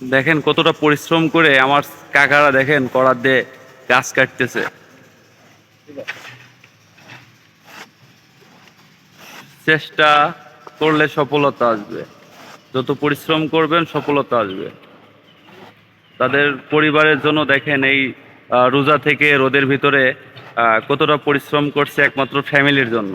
দেখেন কতটা পরিশ্রম করে আমার কাকারা দেখেন করার দিয়ে গাছ কাটতেছে। চেষ্টা করলে সফলতা আসবে। যত পরিশ্রম করবেন, সফলতা আসবে। তাদের পরিবারের জন্য দেখেন এই রোজা থেকে রোদের ভিতরে কতটা পরিশ্রম করছে একমাত্র ফ্যামিলির জন্য।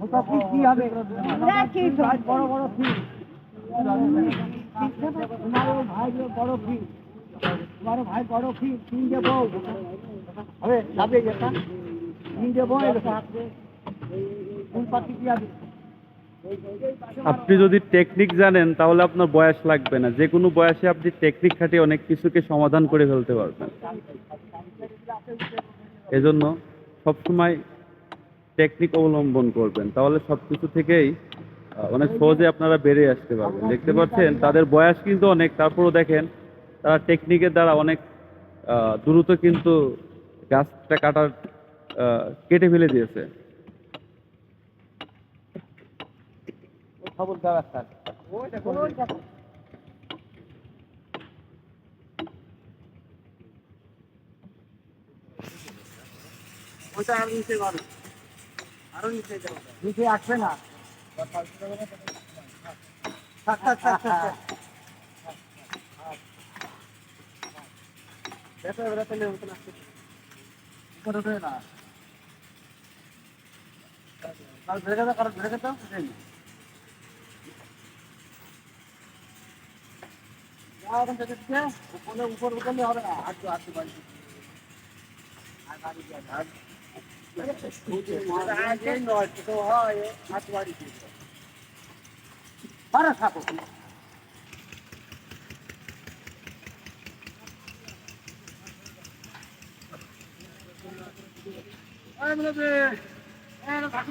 ওটা কি কি হবে? বড় বড় ঠিক তোমার ভাই বড় ঠিক তোমার ভাই বড় ঠিক তিনটে বউ। হবে? যাবে যেটা তিনটে বউ কোন কি হবে? আপনি যদি টেকনিক জানেন তাহলে আপনার বয়স লাগবে না। যে কোনো বয়সে আপনি টেকনিক খাটিয়ে অনেক কিছুকে সমাধান করে ফেলতে পারবেন। এজন্য সবসময় টেকনিক অবলম্বন করবেন, তাহলে সব কিছু থেকেই অনেক সহজে আপনারা বেরিয়ে আসতে পারবেন। দেখতে পাচ্ছেন, তাদের বয়স কিন্তু অনেক, তারপরও দেখেন, তারা টেকনিকের দ্বারা অনেক দ্রুত কিন্তু গাছটা কাটার কেটে ফেলে দিয়েছে। ওইটা আর নিচে আরও নিচে আসবে না। থাক থাক কাল ধরে গেছে, কারণ ধরে গেছে ওখান উপরে উপর উঠলে হবে না। বাড়ি আর বাড়ি যায় আর আগে নয় তো হয় আট বাড়ি পারা থাকো এই বলে এই না থাকি